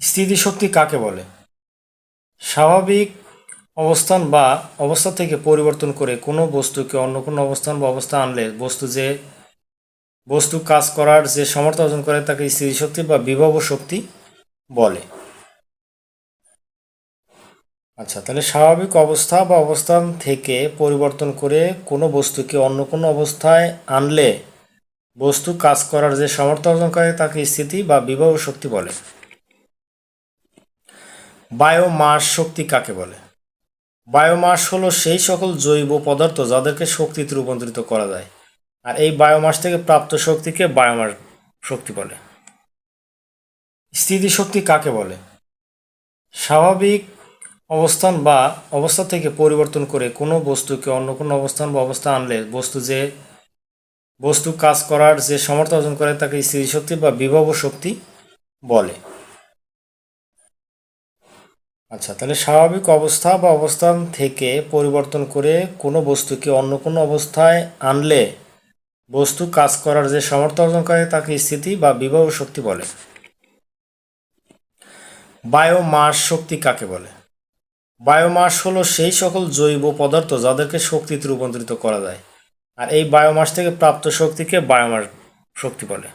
স্থিতিশক্তি কাকে বলে? স্বাভাবিক অবস্থান বা অবস্থা থেকে পরিবর্তন করে কোনো বস্তুকে অন্য কোনো অবস্থান বা অবস্থা আনলে বস্তু যে, বস্তু কাজ করার যে সমর্থ অর্জন করে তাকে স্থিতিশক্তি বা বিভব শক্তি বলে। আচ্ছা তাহলে স্বাভাবিক অবস্থা বা অবস্থান থেকে পরিবর্তন করে কোনো বস্তুকে অন্য কোনো অবস্থায় আনলে বস্তু কাজ করার যে সমর্থ অর্জন করে তাকে স্থিতি বা বিভব শক্তি বলে। বায়োমাস শক্তি কাকে বলে? বায়োমাস হলো সেই সকল জৈব পদার্থ যাদেরকে শক্তিতে রূপান্তরিত করা যায়, আর এই বায়োমাস থেকে প্রাপ্ত শক্তিকে বায়োমাস শক্তি বলে। স্থিতিশক্তি কাকে বলে? স্বাভাবিক অবস্থান বা অবস্থা থেকে পরিবর্তন করে কোনো বস্তুকে অন্য কোনো অবস্থান বা অবস্থা আনলে বস্তু যে বস্তু কাজ করার যে সামর্থ্য অর্জন করে তাকে স্থিতিশক্তি বা বিভব শক্তি বলে। আচ্ছা তাহলে স্বাভাবিক অবস্থা বা অবস্থান থেকে পরিবর্তন করে কোনো বস্তুকে অন্য কোনো অবস্থায় আনলে বস্তু কাজ করার যে সামর্থ্য অর্জন করে তাকে স্থিতি বা বিভব শক্তি বলে। বায়োমাস শক্তি কাকে বলে? বায়োমাস হলো সেই সকল জৈব পদার্থ যাদেরকে শক্তিতে রূপান্তরিত করা যায়। আর এই বায়োমাস থেকে প্রাপ্ত শক্তিকে বায়োমাস শক্তি বলে।